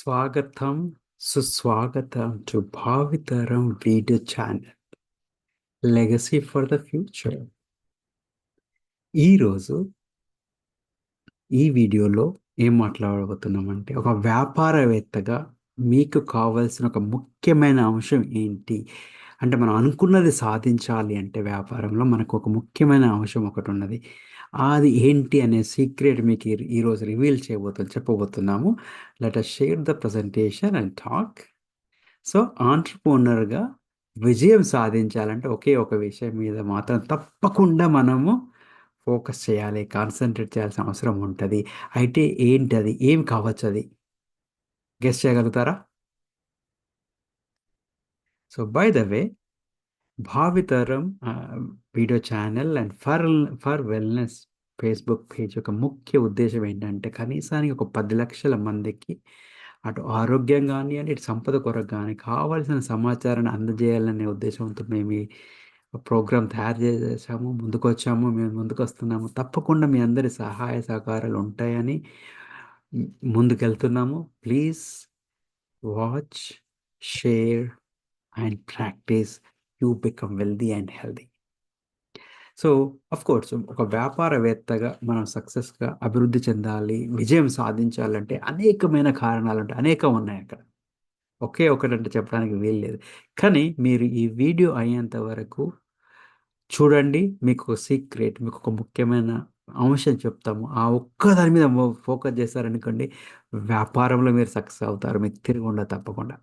స్వాగతం సుస్వాగతం to Bhavitharam video channel. Legacy for the future ఈరోజు ఈ వీడియోలో ఏం మాట్లాడబోతున్నామంటే ఒక వ్యాపారవేత్తగా మీకు కావాల్సిన ఒక ముఖ్యమైన అంశం ఏంటి? అంటే మనం అనుకున్నది సాధించాలి అంటే వ్యాపారంలో మనకు ఒక ముఖ్యమైన అంశం ఒకటి ఉన్నది. అది ఏంటి అనే సీక్రెట్ మీకు ఈరోజు రివీల్ చేయబోతున్నాం చెప్పబోతున్నాము. Let us share the presentation and talk. So ఆంటర్ప్రోనర్గా విజయం సాధించాలంటే ఒకే ఒక విషయం మీద మాత్రం తప్పకుండా మనము ఫోకస్ చేయాలి కాన్సన్ట్రేట్ చేయాల్సిన అవసరం ఉంటుంది. అయితే ఏంటి అది ఏం కావచ్చు అది? గెస్ట్ చేయగలుగుతారా? So by the way Bhavitharam video channel and for for wellness Facebook page యొక్క ముఖ్య ఉద్దేశం ఏంటంటే కనీసానికి ఒక పది లక్షల మందికి అటు ఆరోగ్యం కానీ అని ఇటు సంపద కొరకు కానీ కావాల్సిన సమాచారాన్ని అందజేయాలనే ఉద్దేశంతో మేము ఈ ప్రోగ్రాం తయారు చేసాము. ముందుకు వచ్చాము మేము ముందుకు వస్తున్నాము తప్పకుండా మీ అందరి సహాయ సహకారాలు ఉంటాయని ముందుకెళ్తున్నాము. Please watch share and practice you become wealthy and healthy so of course ఒక వ్యాపారవేత్తగా మనం సక్సెస్గా అభివృద్ధి చెందాలి విజయం సాధించాలంటే అనేకమైన కారణాలు ఉంటాయి అనేకం ఉన్నాయి అక్కడ. ఒకే ఒకటంటే చెప్పడానికి వీలు లేదు కానీ మీరు ఈ వీడియో అయ్యేంత వరకు చూడండి మీకు ఒక సీక్రెట్ మీకు ఒక ముఖ్యమైన అంశం చెప్తాము. ఆ ఒక్క దాని మీద ఫోకస్ చేశారనుకోండి వ్యాపారంలో మీరు సక్సెస్ అవుతారు మీకు తిరిగి ఉండదు తప్పకుండా.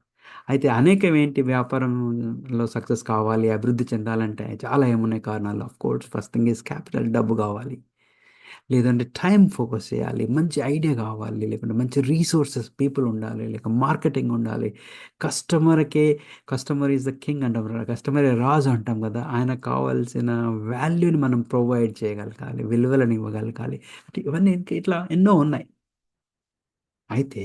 అయితే అనేకం ఏంటి వ్యాపారంలో సక్సెస్ కావాలి అభివృద్ధి చెందాలంటే చాలా ఏమున్నాయి కారణాలు? Of course first thing is capital డబ్బు కావాలి. లేదంటే టైం ఫోకస్ చేయాలి మంచి ఐడియా కావాలి లేకుంటే మంచి రీసోర్సెస్ పీపుల్ ఉండాలి లేక మార్కెటింగ్ ఉండాలి. కస్టమర్కే కస్టమర్ ఈజ్ ద కింగ్ అంటాం కస్టమరే రాజు అంటాం కదా ఆయన కావాల్సిన వాల్యూని మనం ప్రొవైడ్ చేయగలగాలి విలువలను ఇవ్వగలగాలి. అంటే ఇవన్నీ ఇట్లా ఎన్నో ఉన్నాయి. అయితే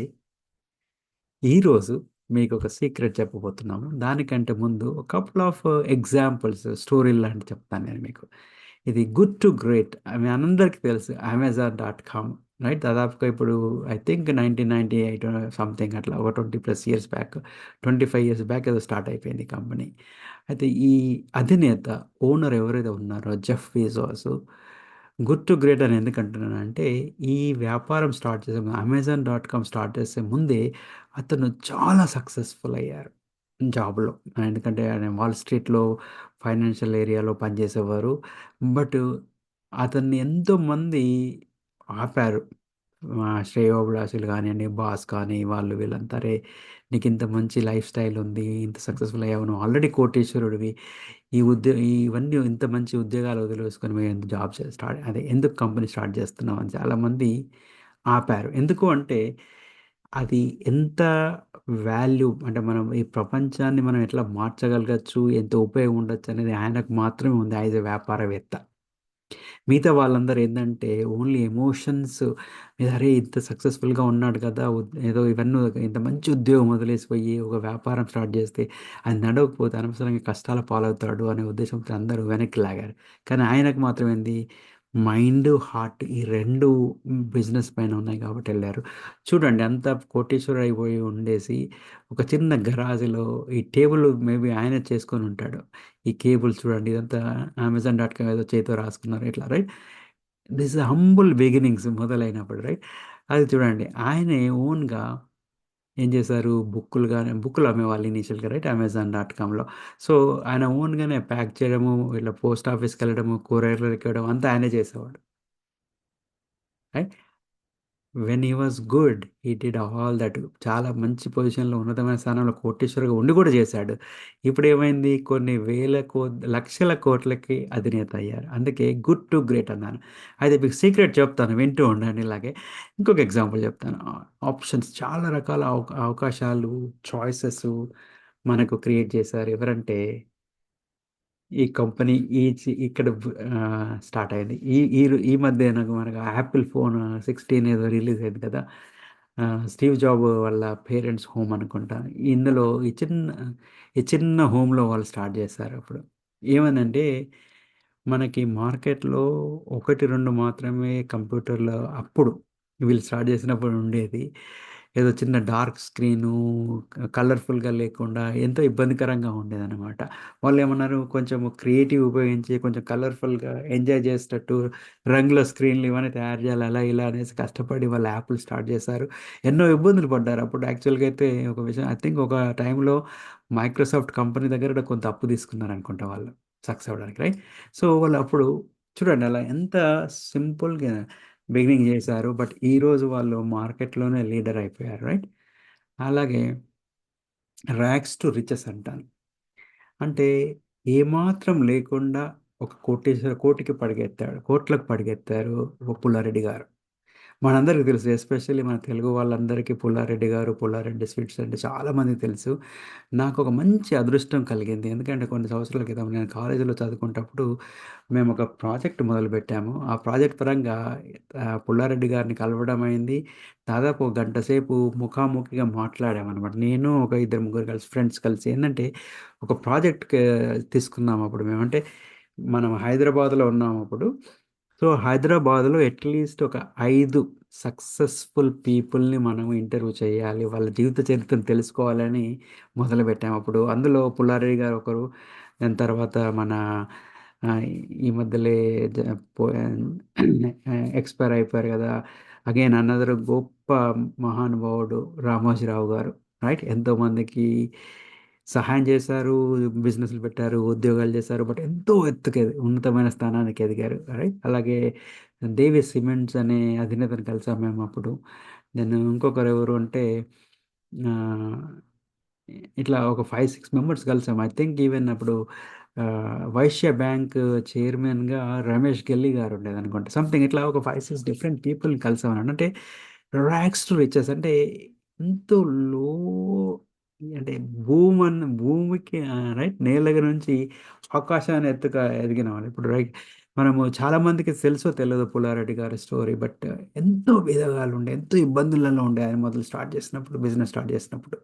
ఈరోజు మీకు ఒక సీక్రెట్ చెప్పబోతున్నాము దానికంటే ముందు కపుల్ ఆఫ్ ఎగ్జాంపుల్స్ స్టోరీ లాంటి చెప్తాను నేను మీకు. ఇది గుడ్ టు గ్రేట్ మీ అందరికీ తెలుసు అమెజాన్ డాట్ కామ్ రైట్ దాదాపుగా ఇప్పుడు I think nineteen ninety eight something అట్లా ఒక twenty plus years back twenty five years back ఏదో స్టార్ట్ అయిపోయింది కంపెనీ అయితే ఈ అధినేత ఓనర్ ఎవరైతే ఉన్నారో Jeff Bezos good to great అని ఎందుకు అంటున్నానంటే ఈ వ్యాపారం స్టార్ట్ చేసే అమెజాన్ డాట్ కామ్ స్టార్ట్ చేసే ముందే అతను చాలా సక్సెస్ఫుల్ అయ్యారు జాబ్లో. ఎందుకంటే ఆయన వాల్ స్ట్రీట్లో ఫైనాన్షియల్ ఏరియాలో పనిచేసేవారు. బట్ అతన్ని ఎంతోమంది ఆపారు. శ్రేయోభిలాషులు కానివ్వండి బాస్ కానీ వాళ్ళు వీళ్ళంతా రే నీకు ఇంత మంచి లైఫ్ స్టైల్ ఉంది ఇంత సక్సెస్ఫుల్ అయ్యావు నువ్వు ఆల్రెడీ కోటేశ్వరుడివి. ఈ ఉద్యోగ ఇవన్నీ ఇంత మంచి ఉద్యోగాలు వదిలేసుకొని మేము ఎందుకు జాబ్ స్టార్ట్ అదే ఎందుకు కంపెనీ స్టార్ట్ చేస్తున్నాం అని చాలామంది ఆపారు. ఎందుకు అంటే అది ఎంత వాల్యూ అంటే మనం ఈ ప్రపంచాన్ని మనం ఎట్లా మార్చగలగచ్చు ఎంత ఉపయోగం ఉండొచ్చు అనేది ఆయనకు మాత్రమే ఉంది. యాజ్ ఎ వ్యాపారవేత్త. మిగతా వాళ్ళందరూ ఏంటంటే ఓన్లీ ఎమోషన్స్ మీద అరే ఇంత సక్సెస్ఫుల్గా ఉన్నాడు కదా ఏదో ఇవన్నీ ఇంత మంచి ఉద్యోగం వదిలేసిపోయి ఒక వ్యాపారం స్టార్ట్ చేస్తే అది నడవకపోతే అనవసరంగా కష్టాల పాలవుతాడు అనే ఉద్దేశంతో అందరూ వెనక్కి లాగారు. కానీ ఆయనకు మాత్రం ఏంది? మైండ్ హార్ట్ ఈ రెండు బిజినెస్ పైన ఉన్నాయి కాబట్టి వెళ్ళారు చూడండి అంత కోటేశ్వర అయిపోయి ఉండేసి ఒక చిన్న గరాజులో ఈ టేబుల్ మేబీ ఆయన చేసుకొని ఉంటాడు. ఈ కేబుల్ చూడండి ఇదంతా అమెజాన్ డాట్ కామ్ ఏదో చేతితో రాసుకున్నారు ఇట్లా రైట్? దిస్ హంబుల్ బిగినింగ్స్ మొదలైనప్పుడు రైట్? అది చూడండి ఆయనే ఓన్గా ఏం చేశారు? బుక్కులు కానీ బుక్కులు అమ్మేవాళ్ళు ఇనీషియల్గా రైట్? అమెజాన్ డాట్ కామ్లో. సో ఆయన ఓన్గానే ప్యాక్ చేయడము ఇట్లా పోస్ట్ ఆఫీస్కి వెళ్ళడము కూరగాయలు ఎక్కడం అంతా ఆయనే చేసేవాడు. Right? When he was good he did all that చాలా మంచి పొజిషన్లో ఉన్నతమైన స్థానంలో కోటేశ్వరుగా ఉండి కూడా చేశాడు. ఇప్పుడు ఏమైంది? కొన్ని వేల కో లక్షల కోట్లకి అధినేత అయ్యారు. అందుకే గుడ్ టు గ్రేట్ అన్నాను. అయితే మీకు సీక్రెట్ చెప్తాను వింటూ ఉండండి ఇలాగే. ఇంకొక ఎగ్జాంపుల్ చెప్తాను. ఆప్షన్స్ చాలా రకాల అవకా- అవకాశాలు చాయిసెస్ మనకు క్రియేట్ చేశారు. ఎవరంటే ఈ కంపెనీ ఈ చి- ఇక్కడ స్టార్ట్ అయింది. ఈ ఈ ఈ మధ్య నాకు మనకు యాపిల్ ఫోన్ సిక్స్టీన్ ఏదో రిలీజ్ అయింది కదా స్టీవ్ జాబ్ వాళ్ళ పేరెంట్స్ హోమ్ అనుకుంటా. ఇందులో ఈ చిన్న ఈ చిన్న హోమ్లో వాళ్ళు స్టార్ట్ చేశారు అప్పుడు. ఏమనంటే మనకి మార్కెట్లో ఒకటి రెండు మాత్రమే కంప్యూటర్లో అప్పుడు వీళ్ళు స్టార్ట్ చేసినప్పుడు ఉండేది. ఏదో చిన్న డార్క్ స్క్రీను కలర్ఫుల్గా లేకుండా ఎంతో ఇబ్బందికరంగా ఉండేదన్నమాట. వాళ్ళు ఏమన్నారు కొంచెం క్రియేటివ్ ఉపయోగించి కొంచెం కలర్ఫుల్గా ఎంజాయ్ చేసేటట్టు రంగుల స్క్రీన్లు ఇవన్నీ తయారు చేయాలి అలా ఇలా అనేసి కష్టపడి వాళ్ళు యాప్లు స్టార్ట్ చేశారు. ఎన్నో ఇబ్బందులు పడ్డారు. అప్పుడు యాక్చువల్గా అయితే ఒక విషయం ఐ థింక్ ఒక టైంలో మైక్రోసాఫ్ట్ కంపెనీ దగ్గర కొంత అప్పు తీసుకున్నారు అనుకుంటా వాళ్ళు సక్సెస్ అవ్వడానికి రైట్? సో వాళ్ళు అప్పుడు చూడండి అలా ఎంత సింపుల్గా బిగినింగ్ చేశారు. బట్ ఈరోజు వాళ్ళు మార్కెట్లోనే లీడర్ అయిపోయారు రైట్? అలాగే ర్యాక్స్ టు రిచెస్ అంటాను. అంటే ఏమాత్రం లేకుండా ఒక కోటేశ్వర కోటికి పడిగెత్తాడు కోట్లకు పడిగెత్తారు ఒక పుల్లారెడ్డి గారు. మనందరికీ తెలుసు ఎస్పెషల్లీ మన తెలుగు వాళ్ళందరికీ పుల్లారెడ్డి గారు పుల్లారెడ్డి స్వీట్స్ అంటే చాలామంది తెలుసు. నాకు ఒక మంచి అదృష్టం కలిగింది. ఎందుకంటే కొన్ని సంవత్సరాల క్రితం నేను కాలేజీలో చదువుకునేటప్పుడు మేము ఒక ప్రాజెక్ట్ మొదలుపెట్టాము. ఆ ప్రాజెక్ట్ పరంగా పుల్లారెడ్డి గారిని కలవడం అయింది. దాదాపు ఒక గంట సేపు ముఖాముఖిగా మాట్లాడామన్నమాట. నేను ఒక ఇద్దరు ముగ్గురు కలిసి ఫ్రెండ్స్ కలిసి ఏంటంటే ఒక ప్రాజెక్ట్ తీసుకున్నాము అప్పుడు మేమంటే మనం హైదరాబాద్లో ఉన్నాం అప్పుడు సో హైదరాబాద్లో అట్లీస్ట్ ఒక ఐదు సక్సెస్ఫుల్ పీపుల్ని మనం ఇంటర్వ్యూ చేయాలి వాళ్ళ జీవిత చరిత్రను తెలుసుకోవాలని మొదలుపెట్టాము అప్పుడు అందులో పుల్లారెడ్డి గారు ఒకరు దాని తర్వాత మన ఈ మధ్యలే ఎక్స్పైర్ అయిపోయారు కదా. అగైన్ అన్నదరు గొప్ప మహానుభావుడు రామోజీరావు గారు రైట్? ఎంతోమందికి సహాయం చేశారు బిజినెస్లు పెట్టారు ఉద్యోగాలు చేశారు బట్ ఎంతో ఎత్తుకు ఉన్నతమైన స్థానానికి ఎదిగారు. రైట్ అలాగే దేవి సిమెంట్స్ అనే అధినేతను కలిసాం మేము అప్పుడు. నేను ఇంకొకరు ఎవరు అంటే ఇట్లా ఒక ఫైవ్ సిక్స్ మెంబర్స్ కలిసాం. ఐ థింక్ ఈవెన్ అప్పుడు వైశ్య బ్యాంక్ చైర్మన్గా రమేష్ గెల్లి గారు ఉండేది అనుకుంటా. సంథింగ్ ఇట్లా ఒక ఫైవ్ సిక్స్ డిఫరెంట్ పీపుల్ని కలిసాం అంటే ర్యాక్స్ టు రిచెస్ అంటే ఎంతో లో అంటే భూమి అన్న భూమికి రైట్? నేల దగ్గర నుంచి ఆకాశాన్ని ఎత్తుక ఎదిగిన వాళ్ళు ఇప్పుడు రైట్ మనము చాలా మందికి తెలుసో తెలియదు పుల్లారెడ్డి గారి స్టోరీ బట్ ఎంతో విధగాలు ఉండే ఎంతో ఇబ్బందులలో ఉండే ఆయన మొదలు స్టార్ట్ చేసినప్పుడు బిజినెస్ స్టార్ట్ చేసినప్పుడు.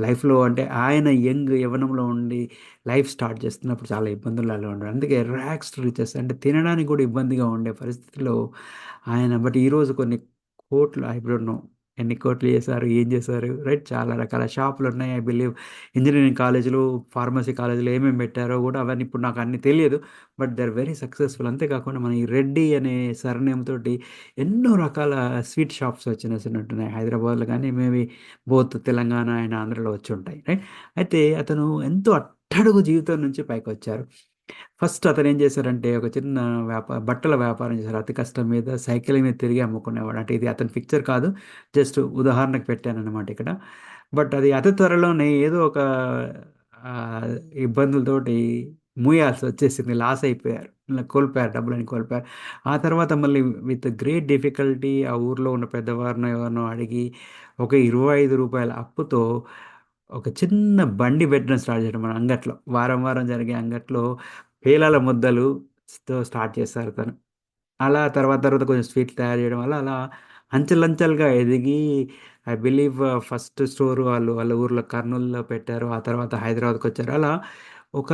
లైఫ్లో అంటే ఆయన యంగ్ యవ్వనంలో ఉండి లైఫ్ స్టార్ట్ చేస్తున్నప్పుడు చాలా ఇబ్బందులలో ఉండే. అందుకే ర్యాక్స్ రిచెస్ అంటే తినడానికి కూడా ఇబ్బందిగా ఉండే పరిస్థితిలో ఆయన. బట్ ఈరోజు కొన్ని కోట్లు ఐ డోంట్ నో ఎన్ని కోట్లు చేశారు ఏం చేశారు? రైట్? చాలా రకాల షాపులు ఉన్నాయి ఐ బిలీవ్. ఇంజనీరింగ్ కాలేజీలు ఫార్మసీ కాలేజీలు ఏమేమి పెట్టారో కూడా అవన్నీ ఇప్పుడు నాకు అన్నీ తెలియదు. But they are very successful. అంతేకాకుండా మన ఈ రెడ్డి అనే సర్నేమ్తో ఎన్నో రకాల స్వీట్ షాప్స్ వచ్చినట్టున్నాయి హైదరాబాద్లో కానీ మేబీ బోత్ తెలంగాణ అండ్ ఆంధ్రలో వచ్చి ఉంటాయి. రైట్? అయితే అతను ఎంతో అట్టడుగు జీవితం నుంచి పైకి వచ్చారు ఫస్ట్ అతను ఏం చేశారంటే ఒక చిన్న వ్యాపార బట్టల వ్యాపారం చేశారు. అతి కష్టం మీద సైకిల్ మీద తిరిగి అమ్ముకునేవాడు. అంటే ఇది అతని పిక్చర్ కాదు. జస్ట్ ఉదాహరణకు పెట్టాను అనమాట ఇక్కడ. బట్ అది అతి త్వరలోనే ఏదో ఒక ఇబ్బందులతోటి మూయాల్సి వచ్చేసింది. లాస్ అయిపోయారు. కోల్పోయారు. డబ్బులని కోల్పోయారు. ఆ తర్వాత మళ్ళీ విత్ గ్రేట్ డిఫికల్టీ ఆ ఊర్లో ఉన్న పెద్దవారినో ఎవరినో అడిగి ఒక ఇరవై ఐదు రూపాయల అప్పుతో ఒక చిన్న బండి పెట్టడం స్టార్ట్ చేయడం మన అంగట్లో. వారం వారం జరిగే అంగట్లో పేలాల ముద్దలుతో స్టార్ట్ చేస్తారు తను. అలా తర్వాత తర్వాత కొంచెం స్వీట్లు తయారు చేయడం వల్ల అలా అంచెలంచెలుగా ఎదిగి ఐ బిలీవ్ ఫస్ట్ స్టోర్ వాళ్ళు వాళ్ళ ఊర్లో కర్నూలులో పెట్టారు. ఆ తర్వాత హైదరాబాద్కి వచ్చారు. అలా ఒక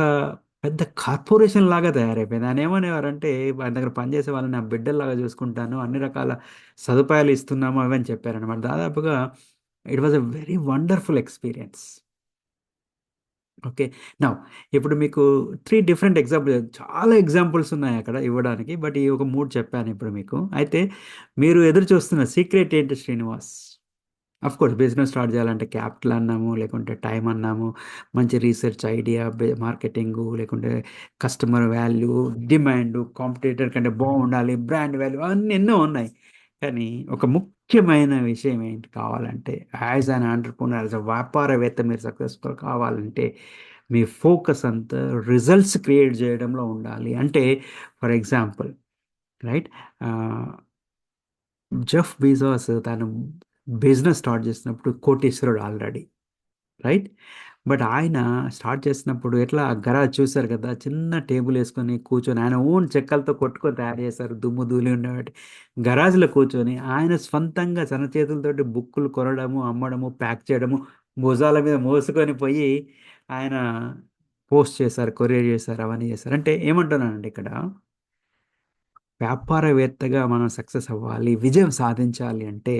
పెద్ద కార్పొరేషన్ లాగా తయారైపోయింది. ఆయన ఏమనేవారంటే ఆయన దగ్గర పనిచేసే వాళ్ళని నా బిడ్డల్లాగా చూసుకుంటాను. అన్ని రకాల సదుపాయాలు ఇస్తున్నాము అవి అని చెప్పారనమాట దాదాపుగా it was a very wonderful experience okay నా ఇప్పుడు మీకు త్రీ డిఫరెంట్ ఎగ్జాంపుల్ చాలా ఎగ్జాంపుల్స్ ఉన్నాయి అక్కడ ఇవ్వడానికి బట్ ఈ ఒక మూడు చెప్పాను ఇప్పుడు మీకు. అయితే మీరు ఎదురు చూస్తున్న సీక్రెట్ ఏంటి Srinivas? Of course business start చేయాలంటే క్యాపిటల్ అన్నాము లేకుంటే టైం అన్నాము మంచి రీసెర్చ్ ఐడియా మార్కెటింగ్ లేకుంటే కస్టమర్ వాల్యూ డిమాండ్ కాంపిటేటర్ కంటే బాగుండాలి బ్రాండ్ వాల్యూ అన్నీ ఎన్నో ఉన్నాయి. కానీ ఒక ముఖ్యమైన విషయం ఏంటి కావాలంటే as an entrepreneur as a వ్యాపారవేత్త మీరు సక్సెస్ఫుల్ కావాలంటే మీ ఫోకస్ అంతా రిజల్ట్స్ క్రియేట్ చేయడంలో ఉండాలి. అంటే for example right? Jeff Bezos తను బిజినెస్ స్టార్ట్ చేసినప్పుడు కోటీశ్వరుడు ఆల్రెడీ రైట్? బట్ ఆయన స్టార్ట్ చేసినప్పుడు ఎట్లా గరాజ్ చూశారు కదా చిన్న టేబుల్ వేసుకొని కూర్చొని ఆయన ఓన్ చెక్కలతో కొట్టుకొని తయారు చేశారు దుమ్ము ధూళి ఉండేవాటి. గరాజ్లో కూర్చొని ఆయన స్వంతంగా తన చేతులతోటి బుక్కులు కొనడము అమ్మడము ప్యాక్ చేయడము భుజాల మీద మోసుకొని పోయి ఆయన పోస్ట్ చేశారు కొరియర్ చేశారు అవన్నీ చేశారు. అంటే ఏమంటున్నానండి ఇక్కడ వ్యాపారవేత్తగా మనం సక్సెస్ అవ్వాలి విజయం సాధించాలి అంటే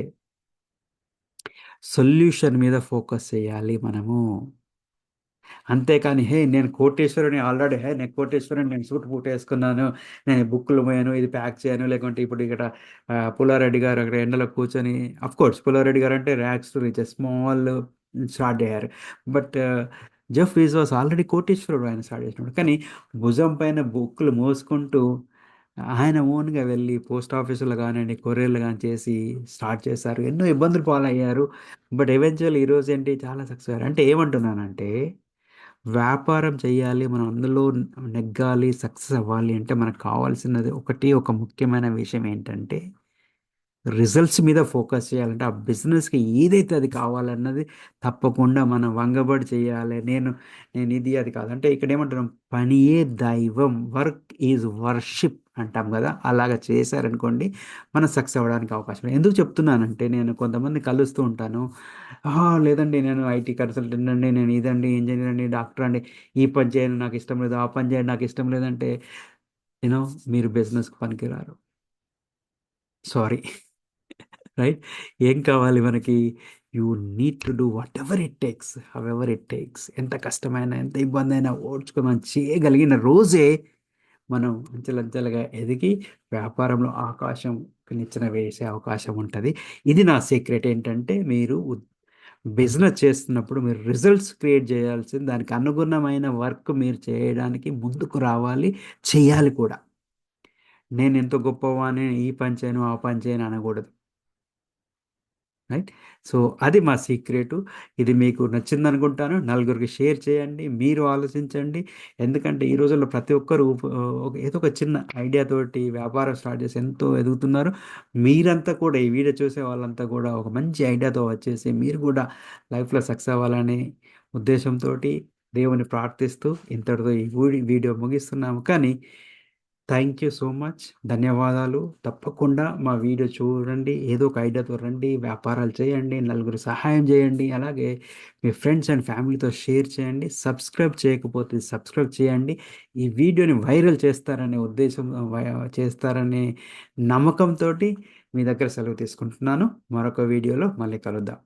సొల్యూషన్ మీద ఫోకస్ చేయాలి మనము. అంతేకాని హే నేను కోటేశ్వరుని ఆల్రెడీ హే నేను కోటేశ్వరుని నేను సూట్ బూట్ వేసుకున్నాను నేను బుక్కులు పోయాను ఇది ప్యాక్ చేయను లేకుంటే ఇప్పుడు ఇక్కడ పుల్లారెడ్డి గారు అక్కడ ఎండలో కూర్చొని కోర్స్ పుల్లారెడ్డి గారు అంటే ర్యాక్స్ రీచ్ స్మాల్ స్టార్ట్ అయ్యారు బట్ జెఫ్ వాస్ ఆల్రెడీ కోటేశ్వరుడు ఆయన స్టార్ట్ చేసినాడు కానీ భుజం పైన బుక్కులు మోసుకుంటూ ఆయన ఓన్గా వెళ్ళి పోస్ట్ ఆఫీసులో కానివ్వండి కొరియర్లు కానీ చేసి స్టార్ట్ చేశారు. ఎన్నో ఇబ్బందులు పాలయ్యారు. బట్ ఎవెన్చువల్ ఈరోజు ఏంటి చాలా సక్సెస్ అయ్యారు. అంటే ఏమంటున్నానంటే వ్యాపారం చేయాలి మనం అందులో నెగ్గాలి సక్సెస్ అవ్వాలి అంటే మనకు కావాల్సినది ఒకటి ఒక ముఖ్యమైన విషయం ఏంటంటే రిజల్ట్స్ మీద ఫోకస్ చేయాలంటే ఆ బిజినెస్కి ఏదైతే అది కావాలన్నది తప్పకుండా మనం వంగబడి చేయాలి. నేను నేను ఇది అది కాదు. అంటే ఇక్కడ ఏమంటున్నాం పనియే దైవం వర్క్ ఈజ్ వర్షిప్. అంటాం కదా. అలాగ చేశారనుకోండి మనం సక్సెస్ అవ్వడానికి అవకాశం ఎందుకు చెప్తున్నానంటే నేను కొంతమంది కలుస్తూ ఉంటాను. లేదండి నేను ఐటీ కన్సల్టెంట్ అండి నేను ఇదండి ఇంజనీర్ అండి డాక్టర్ అండి. ఈ పని చేయను నాకు ఇష్టం లేదు ఆ పని చేయడం నాకు ఇష్టం లేదంటే యూనో మీరు బిజినెస్కి పనికిరారు. సారీ రైట్ ఏం కావాలి మనకి? You need to do whatever it takes however it takes ఎంత కష్టమైనా ఎంత ఇబ్బంది అయినా ఓడ్చుకొని మనం చేయగలిగిన రోజే మనం అంచెలంచెలుగా ఎదిగి వ్యాపారంలో ఆకాశం నిచ్చెన వేసే అవకాశం ఉంటుంది. ఇది నా సీక్రెట్ ఏంటంటే మీరు బిజినెస్ చేస్తున్నప్పుడు మీరు రిజల్ట్స్ క్రియేట్ చేయాల్సింది దానికి అనుగుణమైన వర్క్ మీరు చేయడానికి ముందుకు రావాలి చేయాలి కూడా. నేను ఎంత గొప్పవాని ఈ పని చేయను ఆ పని చేయను అనకూడదు. రైట్? సో అది మా సీక్రెట్. ఇది మీకు నచ్చింది అనుకుంటాను నలుగురికి షేర్ చేయండి. మీరు ఆలోచించండి. ఎందుకంటే ఈ రోజుల్లో ప్రతి ఒక్కరు ఒక- ఏదో ఒక చిన్న ఐడియాతోటి వ్యాపారం స్టార్ట్ చేసి ఎంతో ఎదుగుతున్నారు. మీరంతా కూడా ఈ వీడియో చూసే వాళ్ళంతా కూడా ఒక మంచి ఐడియాతో వచ్చేసి మీరు కూడా లైఫ్లో సక్సెస్ అవ్వాలనే ఉద్దేశంతో దేవుని ప్రార్థిస్తూ ఇంతటితో ఈ వీడి- వీడియో ముగిస్తున్నాము. కానీ థ్యాంక్ యూ సో మచ్ ధన్యవాదాలు. తప్పకుండా మా వీడియో చూడండి. ఏదో ఒక ఐడియాతో రండి. వ్యాపారాలు చేయండి. నలుగురు సహాయం చేయండి. అలాగే మీ ఫ్రెండ్స్ అండ్ ఫ్యామిలీతో షేర్ చేయండి. సబ్స్క్రైబ్ చేయకపోతే సబ్స్క్రైబ్ చేయండి. ఈ వీడియోని వైరల్ చేస్తారనే ఉద్దేశం వై- చేస్తారనే నమ్మకంతో మీ దగ్గర సెలవు తీసుకుంటున్నాను. మరొక వీడియోలో మళ్ళీ కలుద్దాం.